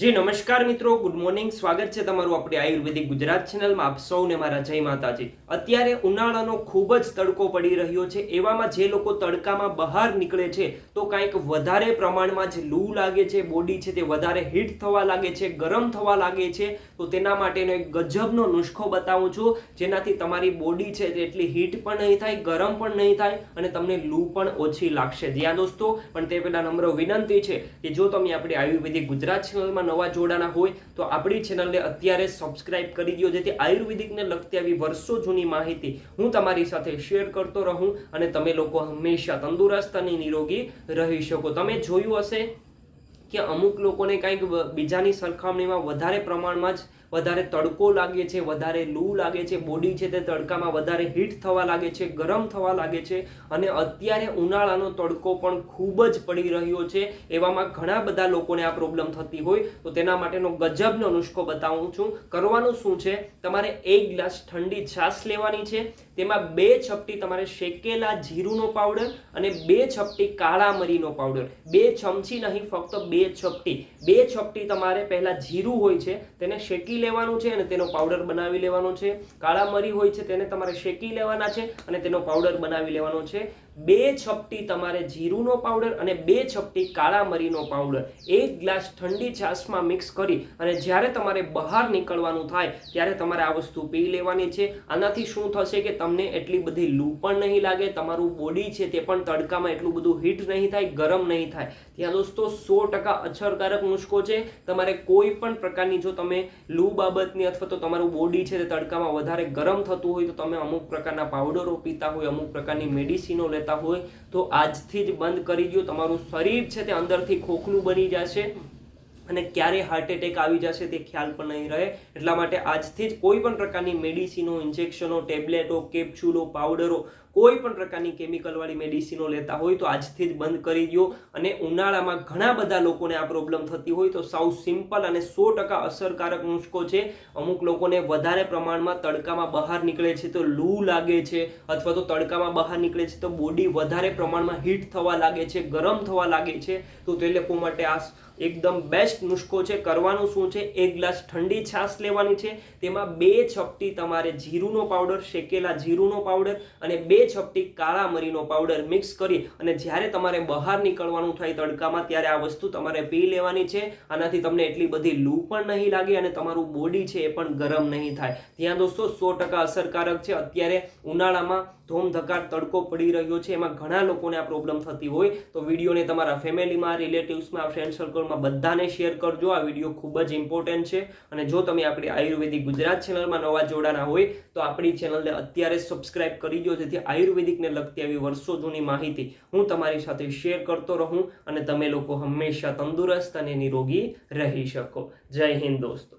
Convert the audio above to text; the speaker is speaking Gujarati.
જી, નમસ્કાર મિત્રો. ગુડ મોર્નિંગ સ્વાગત છે તમારું આપણી આયુર્વેદિક ગુજરાત ચેનલમાં આપ સૌને મારા જય માતાજી. અત્યારે ઉનાળાનો ખૂબ જ તડકો પડી રહ્યો છે. એવામાં જે લોકો તડકામાં બહાર નીકળે છે, તો કાંઈક વધારે પ્રમાણમાં જે લૂ લાગે છે બોડી છે તે વધારે હીટ થવા લાગે છે, ગરમ થવા લાગે છે, તો તેના માટેનો એક ગજબનો નુસ્ખો બતાવું છું. જેનાથી તમારી બોડી છે તે એટલી હીટ પણ નહીં થાય, ગરમ પણ નહીં થાય, અને તમને લૂ પણ ઓછી લાગશે. જ્યાં દોસ્તો, પણ તે પહેલાં નમ્ર વિનંતી છે કે જો તમે આપણી આયુર્વેદિક ગુજરાત ચેનલમાં નવા જોડાના હોય તો આપણી ચેનલને અત્યારે સબસ્ક્રાઇબ કરી દો જેથી આયુર્વેદિકને લગતી આવી વર્ષો જૂની માહિતી હું તમારી સાથે શેર કરતો રહું અને તમે લોકો હંમેશા તંદુરસ્ત અને નિરોગી રહી શકો. તમે જોયું હશે કે અમુક લોકોને કંઈક બીજાની સરખામણીમાં વધારે પ્રમાણમાં જ વધારે તડકો લાગે છે, વધારે લૂ લાગે છે બોડી છે તે તડકામાં વધારે હીટ થવા લાગે છે, ગરમ થવા લાગે છે અને અત્યારે ઉનાળાનો તડકો પણ ખૂબ જ પડી રહ્યો છે. એવામાં ઘણા બધા લોકોને આ પ્રોબ્લેમ થતી હોય. તો તેના માટેનો ગજબનો નુસ્ખો બતાવું છું. કરવાનું શું છે? તમારે એક ગ્લાસ ઠંડી છાશ લેવાની છે. તેમાં બે ચપટી તમારે શેકેલા જીરુંનો પાવડર અને બે ચપટી કાળા મરીનો પાવડર બે ચમચી નહીં, ફક્ત બે ચપટી બે ચપટી તમારે પહેલાં જીરું હોય છે, તેને શેકી લેવાનું છે અને તેનો પાવડર બનાવી લેવાનો છે. કાળા મરી હોય છે તેને તમારે શેકી લેવાના છે અને તેનો પાવડર બનાવી લેવાનો છે. બે ચપટી તમારે જીરુંનો પાવડર અને બે ચપટી કાળા મરીનો પાવડર એક ગ્લાસ ઠંડી છાશમાં મિક્સ કરી અને જ્યારે તમારે બહાર નીકળવાનું થાય, ત્યારે તમારે આ વસ્તુ પી લેવાની છે. આનાથી શું થશે કે તમને એટલી બધી લૂ પણ નહીં લાગે, તમારું બોડી છે તે પણ તડકામાં એટલું બધું હીટ નહીં થાય, ગરમ નહીં થાય. ત્યાં દોસ્તો સો ટકા અસરકારક નુસ્ખો છે. તમારે કોઈ પણ પ્રકારની જો તમે લૂ બાબતની અથવા તો તમારું બોડી છે તે તડકામાં વધારે ગરમ થતું હોય, તો તમે અમુક પ્રકારના પાવડરો પીતા હોય, અમુક પ્રકારની મેડિસિનો લેતા હોય, તો આજથી જ બંધ કરી દો તમારું શરીર છે તે અંદરથી ખોખલું બની જશે અને ક્યારે હાર્ટ એટેક આવી જશે તે ખ્યાલ પણ નહીં રહે. એટલા માટે આજથી જ કોઈ પણ પ્રકારની મેડિસિનો ઇન્જેક્શનો ટેબ્લેટો કેપ્સ્યુલો પાવડરો કોઈ પણ પ્રકારની કેમિકલવાળી મેડિસિનો લેતા હોય તો આજથી જ બંધ કરી દો અને ઉનાળામાં ઘણા બધા લોકોને આ પ્રોબ્લેમ થતી હોય તો સાવ સિમ્પલ અને સો ટકા અસરકારક નુસ્ખો છે. અમુક લોકોને વધારે પ્રમાણમાં તડકામાં બહાર નીકળે છે તો લૂ લાગે છે અથવા તો તડકામાં બહાર નીકળે છે તો બોડી વધારે પ્રમાણમાં હીટ થવા લાગે છે, ગરમ થવા લાગે છે. તો તે લોકો માટે આ એકદમ બેસ્ટ નુસ્ખો છે. કરવાનું શું છે? એક ગ્લાસ ઠંડી છાશ લેવાની છે. તેમાં બે ચપટી તમારે જીરુંનો પાવડર શેકેલા જીરુંનો પાવડર અને બે ચપટી કાળા મરીનો પાવડર મિક્સ કરી અને જ્યારે તમારે બહાર નીકળવાનું થાય તડકામાં, ત્યારે આ વસ્તુ તમારે પી લેવાની છે. આનાથી તમને એટલી બધી લૂ પણ નહીં લાગે અને તમારું બોડી છે એ પણ ગરમ નહીં થાય. ત્યાં દોસ્તો સો ટકા અસરકારક છે. અત્યારે ઉનાળામાં ધોમધકાર તડકો પડી રહ્યો છે. એમાં ઘણા લોકોને આ પ્રોબ્લેમ થતી હોય. તો વિડીયોને તમારા ફેમિલીમાં, રિલેટિવ્સમાં ફ્રેન્ડ સર્કલમાં બધાને શેર કરજો. આ વીડિયો ખૂબ જ ઇમ્પોર્ટન્ટ છે. અને જો તમે આપણી આયુર્વેદિક ગુજરાત ચેનલમાં નવા જોડાના હોય, તો આપણી ચેનલને અત્યારે સબસ્ક્રાઇબ કરી દો. જેથી આયુર્વેદિકને લગતી આવી વર્ષો જૂની માહિતી હું તમારી સાથે શેર કરતો રહું અને તમે લોકો હંમેશા તંદુરસ્ત અને નિરોગી રહી શકો. જય હિન્દ દોસ્તો.